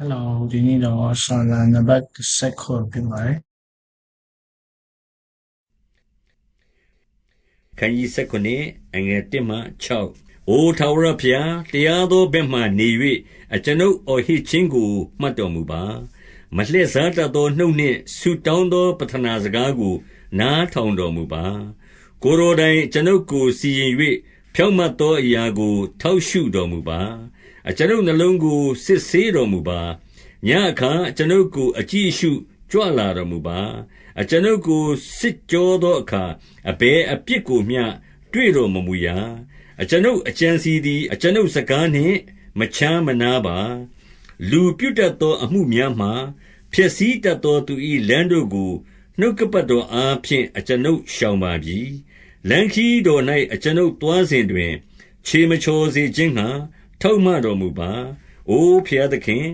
Hello ဒီနေ့တော့စာလံနံပါတ်16ပြင်ပါတယ်ခန်းကြီး19အငယ်1မှ6အိုထာဝရဘုရားတရားသောဘက်မှနေ၍အကျွန်ုပ်အော်ဟစ်ခြင်းကိုမှတ်တော်မူပါမလှည့်စားတတ်သောနှုတ်နှင့်ဆူတောင်းသောပထနာစကားကို နားထောင်တော်မူပါ ကိုယ်တော်တိုင်အကျွန်ုပ်ကိုစီရင်၍ဖြောင့်မတ်သောအရာကို ထောက်ရှုတော်မူပါ အကျွန်ုပ်နှလုံးကို စစ်ဆေးတော်မူပါညအခါ အကျွန်ုပ်ကို အကြည့်အရှုကြွလာတော်မူပါ အကျွန်ုပ်ကို စစ်ကြောသောအခါ အဘယ်အပြစ်ကိုမျှ တွေ့တော်မမူရာ အကျွန်ုပ်အကြံစီသည် အကျွန်ုပ်စကားနှင့် မချမ်းမနာပါ လူပြုတ်တတ်သောအမှုများမှာဖြစ်စည်းတတ်သောသူ၏လမ်းတို့ကို နှုတ်ကပတ်တော်အားဖြင့် အကျွန်ုပ်ရှောင်ပါပြီ လမ်းခီးတော်၌အကျွန်ုပ်သွားစဉ်တွင် ခြေမချော်စေခြင်းငှာ ထောက်မတော်မူပါ။အိုဖျားသခင်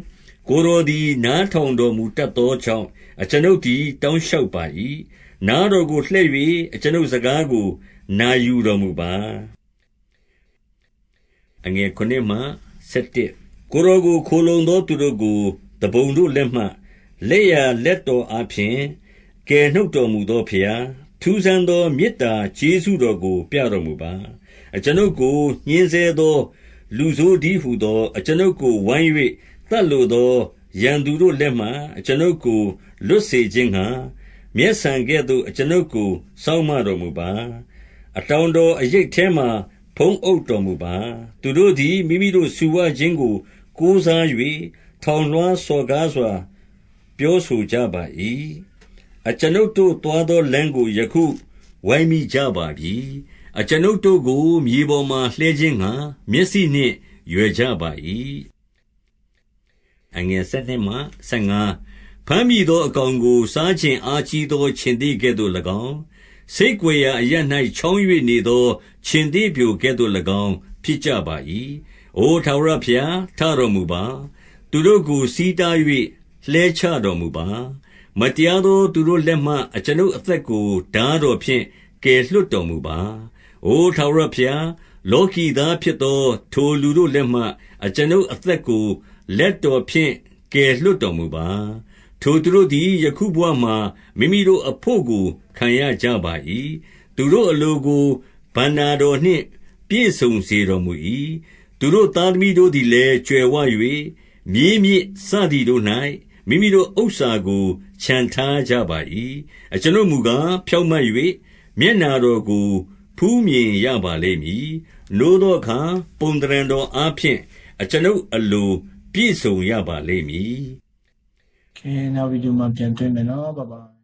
ကိုယ်တော်သည် နားထောင်တော်မူတတ်သောကြောင့် အကျွန်ုပ်သည် တောင်းလျှောက်ပါ၏။နားတော်ကိုလှည့်၍အကျွန်ုပ်စကားကို နာယူတော်မူပါ။အငယ်9မှ17ကိုယ်တော်ကို ခိုလုံသောသူတို့ကိုတပုံတို့လက်မှ လက်ရလက်တော်အားဖြင့် ကယ်နှုတ်တော်မူသောဖျား ထူးဆန်းသော မေတ္တာကျေးဇူးတော်ကို ပြတော်မူပါ။အကျွန်ုပ်ကို ညှင်းဆဲသော လူဆိုးဒီဟုသော အကျွန်ုပ်ကို ဝိုင်း၍တတ်လိုသော ရန်သူတို့လက်မှ အကျွန်ုပ်ကို လွတ်စေခြင်းငှာမျက်ဆန်ကဲ့သို့ အကျွန်ုပ်ကို စောင့်မတော်မူပါ အတောင်တော်အရိတ်ထဲမှဖုံးအုပ်တော်မူပါ သူတို့သည် မိမိတို့ဆူဝခြင်းကို ကိုးစား၍ထောင်လွှားစော်ကားစွာ ပြောဆိုကြပါ၏အကျွန်ုပ်တို့သွားသောလမ်းကို ယခုဝိုင်းမိကြပါပြီ အကျွန်ုပ်တို့ကို မြေပေါ်မှလှဲခြင်းငှာမျက်စိနှင့် ရွယ်ကြပါ၏အငယ်7မှ15ဖမ်းမိသောအကောင်ကို စားခြင်းအားကြီးသော ခြင်သေးကဲ့သို့၎င်းစိတ်ကြွယ်ရာအရ၌ချောင်း၍နေသော ခြင်သေးပြိုကဲ့သို့၎င်း ဖြစ်ကြပါ၏အိုထာဝရဘုရား ထတော်မူပါ သူတို့ကိုစီးတား၍လှဲချတော်မူပါ မတရားသော သူတို့လက်မှ အကျွန်ုပ်အသက်ကိုဓာတော်ဖြင့် ကယ်လွှတ်တော်မူပါ။ အိုထာဝရဘုရား လောကီသားဖြစ်သော ထိုလူတို့လက်မှ အကျွန်ုပ်အသက်ကို လက်တော်ဖြင့် ကယ်လွှတ်တော်မူပါ။ထိုသူတို့သည် ယခုဘဝမှာ မိမိတို့အဖို့ကို ခံရကြပါ၏။သူတို့အလိုကိုဗန္နာတော်နှင့် ပြည့်စုံစေတော်မူ၏။သူတို့သားသမီးတို့သည်လည်း ကြွယ်ဝ၍မြေးမြစ်စသည်တို့၌မိမိတို့ဥစ္စာကို ချန်ထားကြပါ၏အကျွန်ုပ်မူကား ဖြောင့်မတ်၍မျက်နာတော်ကို ဖူးမြင်ရပါလိမ့်မည် နိုးသောအခါ ပုံတရံတော်အားဖြင့် အကျွန်ုပ်အလို ပြည့်စုံရပါလိမ့်မည်။ကဲ နောက်ဗီဒီယိုမှာ ပြန်တွေ့မယ်နော်။ Bye bye